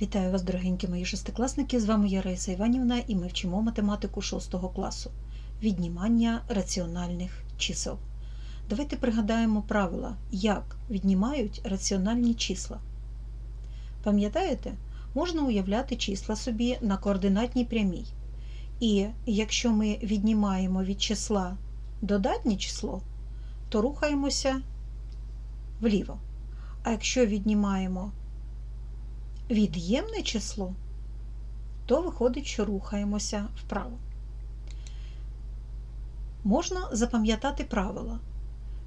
Вітаю вас, дорогенькі мої шестикласники! З вами я Раїса Іванівна і ми вчимо математику 6 класу віднімання раціональних чисел. Давайте пригадаємо правила, як віднімають раціональні числа. Пам'ятаєте, можна уявляти числа собі на координатній прямій. І якщо ми віднімаємо від числа додатнє число, то рухаємося вліво. А якщо віднімаємо від'ємне число, то виходить, що рухаємося вправо. Можна запам'ятати правила,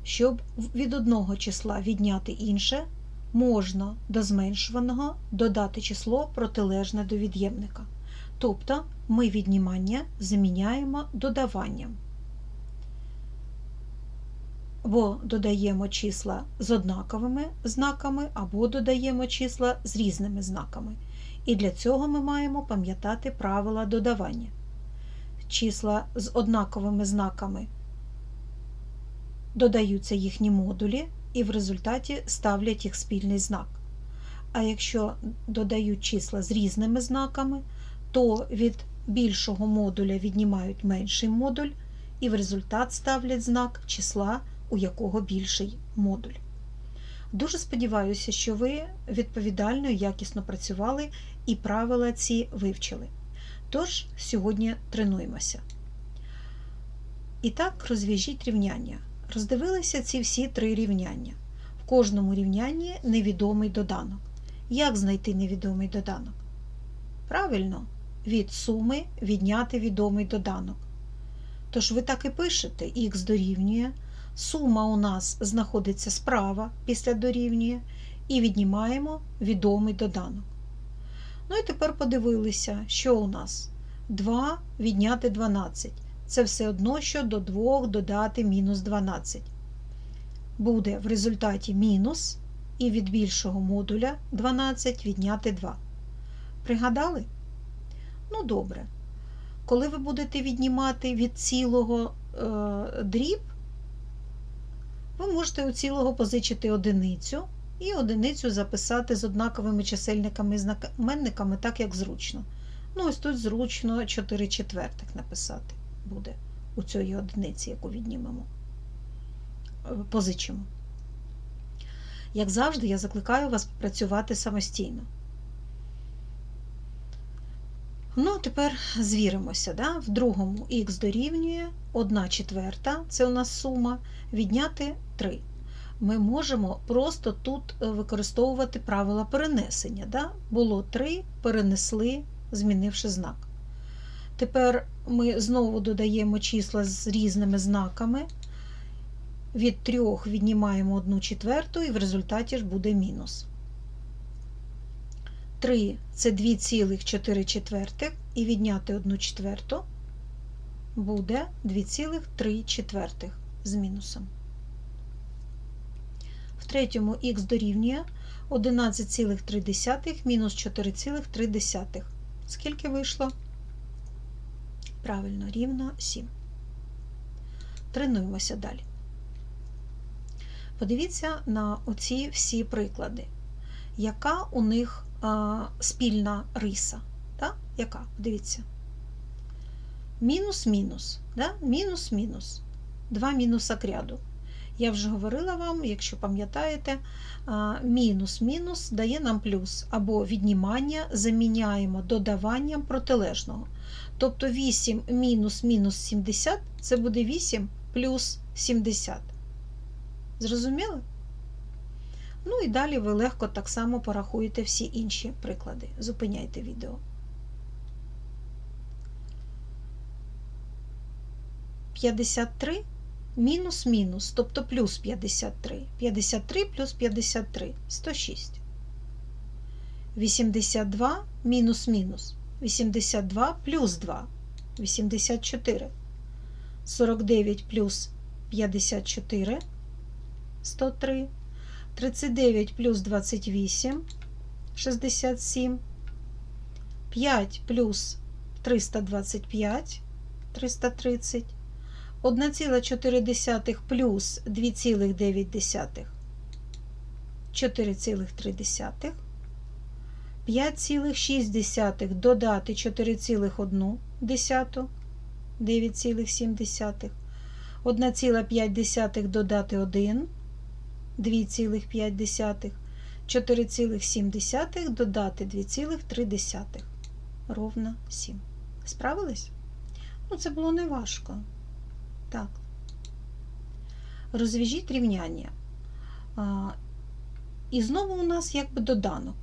щоб від одного числа відняти інше, можна до зменшуваного додати число протилежне до від'ємника. Тобто ми віднімання заміняємо додаванням. Або додаємо числа з однаковими знаками, або додаємо числа з різними знаками. І для цього ми маємо пам'ятати правила додавання. Числа з однаковими знаками додаються їхні модулі, і в результаті ставлять їх спільний знак. А якщо додають числа з різними знаками, то від більшого модуля віднімають менший модуль, і в результат ставлять знак числа у якого більший модуль. Дуже сподіваюся, що ви відповідально і якісно працювали і правила ці вивчили. Тож, сьогодні тренуємося. І так, розв'яжіть рівняння. Роздивилися ці всі три рівняння. В кожному рівнянні невідомий доданок. Як знайти невідомий доданок? Правильно, від суми відняти відомий доданок. Тож ви так і пишете, х дорівнює. Сума у нас знаходиться справа після дорівнює, і віднімаємо відомий доданок. Ну і тепер подивилися, що у нас 2 відняти 12. Це все одно, що до 2 додати мінус 12. Буде в результаті мінус, і від більшого модуля 12 відняти 2. Пригадали? Ну, добре. Коли ви будете віднімати від цілого е, дріб, ви можете у цілого позичити одиницю і одиницю записати з однаковими чисельниками і знаменниками, так як зручно. Ну, ось тут зручно 4 четвертих написати буде у цій одиниці, яку віднімемо, позичимо. Як завжди, я закликаю вас працювати самостійно. Ну, тепер звіримося. Да? В другому х дорівнює 1 четверта, це у нас сума, відняти 3. Ми можемо просто тут використовувати правила перенесення. Да? Було 3, перенесли, змінивши знак. Тепер ми знову додаємо числа з різними знаками. Від 3 віднімаємо 1 четверту, і в результаті ж буде мінус. 3 це 2,4 четвертих, і відняти 1 четверту буде 2,3 четвертих з мінусом. В третьому х дорівнює 11,3 мінус 4,3. Скільки вийшло? Правильно, рівно 7. Тренуємося далі. Подивіться на оці всі приклади. Яка у них спільна риса? Да? Яка? Дивіться. Мінус-мінус. Мінус-мінус. Два мінуса к ряду. Я вже говорила вам, якщо пам'ятаєте, мінус-мінус дає нам плюс, або віднімання заміняємо додаванням протилежного. Тобто 8 мінус мінус 70 це буде 8 плюс 70. Зрозуміли? Ну і далі ви легко так само порахуєте всі інші приклади. Зупиняйте відео. 53 мінус-мінус, тобто плюс 53. 53 плюс 53 106. 82 мінус-мінус. 82 плюс 2 84. 49 плюс 54 103. 39 плюс 28 67. 5 плюс 325 330. 1,4 плюс 2,9 4,3. 5,6 додати 4,1 9,7. 1,5 додати 1 2,5. 4,7 додати 2,3 ровно 7. Справились? Ну, це було не важко. Так. Розв'яжіть рівняння. А, І знову у нас якби доданок.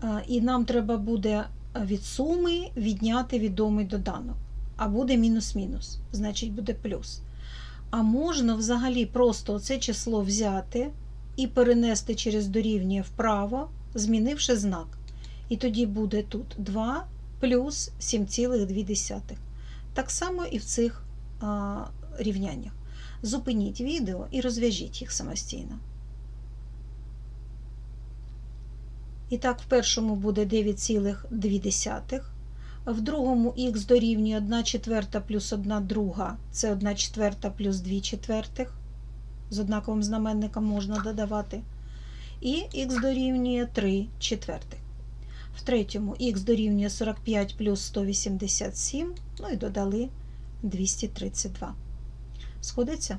А, І нам треба буде від суми відняти відомий доданок. А буде мінус-мінус, значить буде плюс. А можна взагалі просто це число взяти і перенести через дорівнює вправо, змінивши знак. І тоді буде тут 2 плюс 7,2. Так само і в цих а, рівняннях. Зупиніть відео і розв'яжіть їх самостійно. І так, в першому буде 9,2. В другому х дорівнює 1 четверта плюс 1 друга, це 1 четверта плюс 2 четвертих. З однаковим знаменником можна додавати. І х дорівнює 3 четвертих. В третьому х дорівнює 45 плюс 187, ну і додали 232. Сходиться?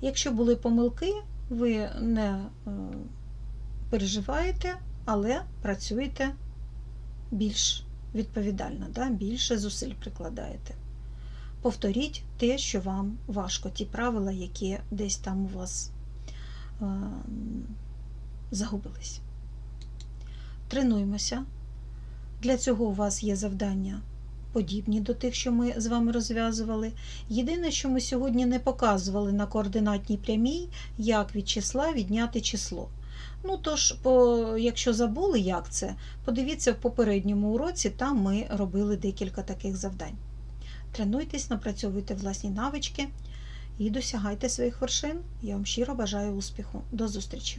Якщо були помилки, ви не е, переживаєте, але працюєте більш відповідально, да? більше зусиль прикладаєте. Повторіть те, що вам важко, ті правила, які десь там у вас е, загубились. Тренуємося. Для цього у вас є завдання подібні до тих, що ми з вами розв'язували. Єдине, що ми сьогодні не показували на координатній прямій, як від числа відняти число. Ну, тож, по, якщо забули, як це, подивіться в попередньому уроці, там ми робили декілька таких завдань. Тренуйтесь, напрацьовуйте власні навички і досягайте своїх вершин. Я вам щиро бажаю успіху. До зустрічі!